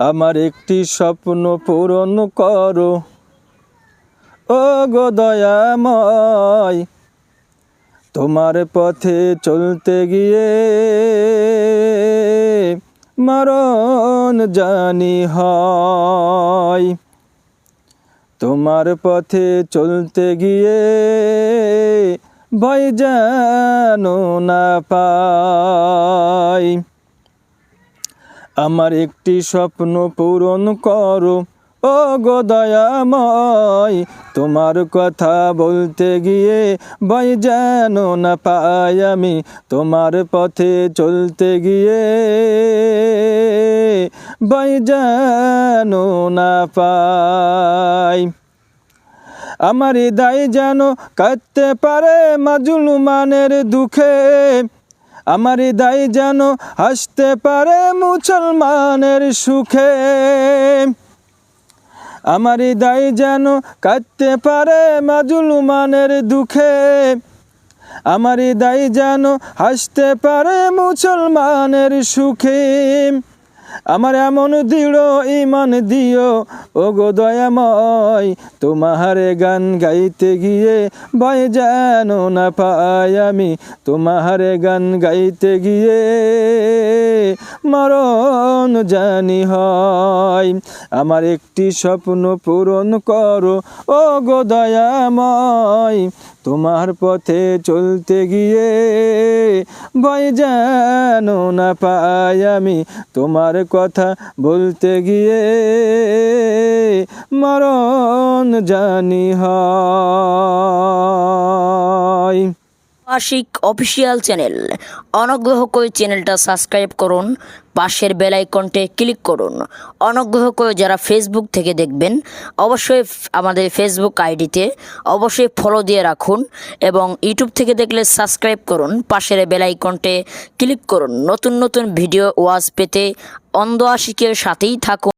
আমার একটি স্বপ্ন পূরণ করো। ও গো দয়াময়, তোমার পথে চলতে গিয়ে মরণ জানি হয়। তোমার পথে চলতে গিয়ে ভয় যেন না পাই আমার একটি স্বপ্ন পূরণ করো। ও গো দয়াময়, তোমার কথা বলতে গিয়ে ভয় যেন না পাই আমি। তোমার পথে চলতে গিয়ে ভয় যেন না পাই। আমার হৃদয় যেন কাঁদতে পারে মাজুলমানের দুঃখে। আমার দায় যেন হাসতে পারে মুসলমানের সুখে। আমার দায় যেন কাঁদতে পারে মাজুলমানের দুঃখে। আমার দায় যেন হাসতে পারে মুসলমানের সুখে। আমার এমন দৃঢ় ইমান দিও ও গো দয়াময় তোমার গান গাইতে গিয়ে ভয় যেন না পাই আমি তোমার গান গাইতে গিয়ে মরণ জানি হয়। আমার একটি স্বপ্ন পূরণ করো ও গো দয়াময় তোমার পথে চলতে গিয়ে ভয় যেন না পাই আমি। তোমার কথা বলতে গিয়ে মরণ জানি হয়। Ashik official channel. অনুগ্রহ করে চ্যানেলটা সাবস্ক্রাইব করুন, পাশের বেল আইকনটে ক্লিক করুন। অনুগ্রহ করে যারা ফেসবুক থেকে দেখবেন, অবশ্যই আমাদের ফেসবুক আইডিতে অবশ্যই ফলো দিয়ে রাখুন এবং ইউটিউব থেকে দেখলে সাবস্ক্রাইব করুন, পাশের বেল আইকনটে ক্লিক করুন। নতুন নতুন ভিডিও ওয়াজ পেতে অন্ধ আশিকের সাথেই থাকুন।